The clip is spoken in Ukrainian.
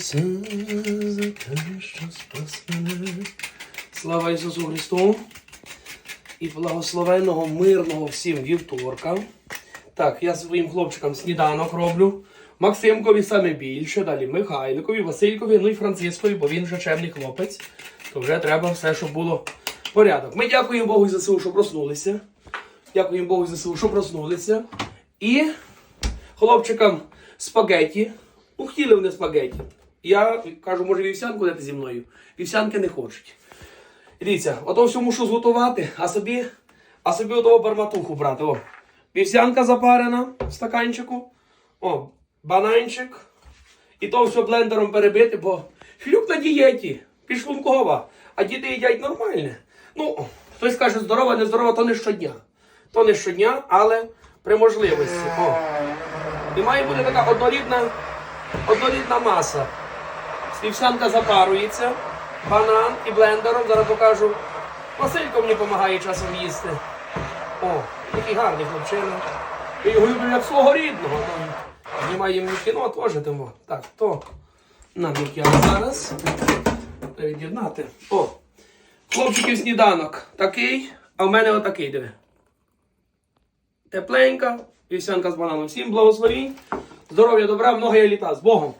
Ісусе, за те, що спас мене. Слава Ісусу Христу! І благословенного, мирного всім вівторка. Так, я своїм хлопчикам сніданок роблю. Максимкові саме більше, далі Михайликові, Василькові, ну і Францискові, бо він вже чемний хлопець. То вже треба все, щоб було порядок. Ми дякуємо Богу за ЗСУ, що проснулися. Дякуємо Богу за ЗСУ, що проснулися. І хлопчикам спагеті. Ну, хотіли вони спагеті. Я кажу, може вівсянку дати зі мною. Вівсянки не хочуть. Дивіться, ото все мушу зготувати, а собі, а собі отого барматуху брати. О. Вівсянка запарена в стаканчику. О, бананчик. І то все блендером перебити, бо шлюб на дієті, підшлункова, а діти їдять нормальне. Ну, хтось каже, здорова, не здорова, то не щодня. То не щодня, але при можливості. О. І має бути така однорідна, однорідна маса. Вівсянка запарується, банан і блендером. Зараз покажу. Василько мені допомагає часом їсти. О, який гарний хлопчина. Я його люблю як свого рідного. Знімає мені кіно, теж тому. Так, то я зараз. Від'єднати. О, хлопчиків сніданок такий, а в мене отакий диви. Тепленька, вівсянка з бананом. Всім благословінь, здоров'я, добра, много літа. З Богом!